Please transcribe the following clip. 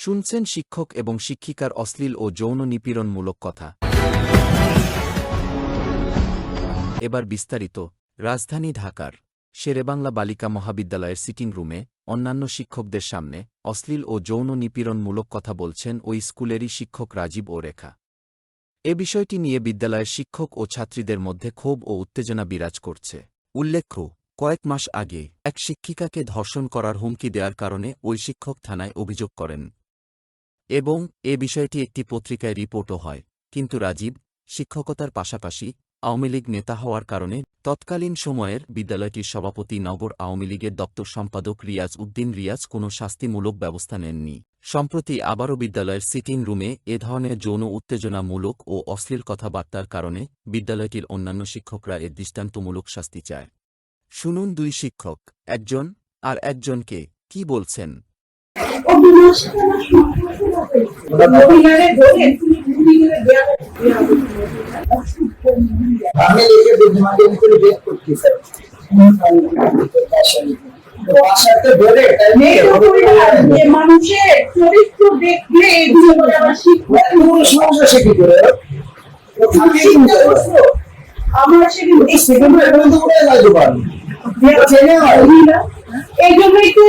শুনছেন শিক্ষক এবং শিক্ষিকার অশ্লীল ও যৌন নিপীড়নমূলক কথা। এবার বিস্তারিত। রাজধানী ঢাকার শেরেবাংলা বালিকা মহাবিদ্যালয়ের সিটিং রুমে অন্যান্য শিক্ষকদের সামনে অশ্লীল ও যৌন নিপীড়নমূলক কথা বলছেন ওই স্কুলেরই শিক্ষক রাজীব ও রেখা এ বিষয়টি নিয়ে বিদ্যালয়ের শিক্ষক ও ছাত্রীদের মধ্যে ক্ষোভ ও উত্তেজনা বিরাজ করছে। উল্লেখ্য, কয়েক মাস আগে এক শিক্ষিকাকে ধর্ষণ করার হুমকি দেওয়ার কারণে ওই শিক্ষক থানায় অভিযোগ করেন। এবং এ বিষয়টি একটি পত্রিকায় রিপোর্টও হয়। কিন্তু রাজীব, শিক্ষকতার পাশাপাশি আওয়ামী লীগ নেতা হওয়ার কারণে তৎকালীন সময়ের বিদ্যালয়টির সভাপতি নগর আওয়ামী লীগের দপ্তর সম্পাদক রিয়াজ উদ্দিন রিয়াজ কোনো শাস্তিমূলক ব্যবস্থা নেননি। সম্প্রতি আবারও বিদ্যালয়ের সিটিং রুমে এ ধরনের যৌন উত্তেজনামূলক ও অশ্লীল কথাবার্তার কারণে বিদ্যালয়টির অন্যান্য শিক্ষকরা এর দৃষ্টান্তমূলক শাস্তি চায়। শুনুন দুই শিক্ষক, একজন আর একজনকে কি বলছেন? আমি বুদ্ধিমানের ভিতরে বেদ স্যার মানুষের চরিত্র দেখলে এগুলো সমস্যা সে কি করে। আমার সেদিন সেকেন্ড এখন তো উড়ে এই জন্যই তো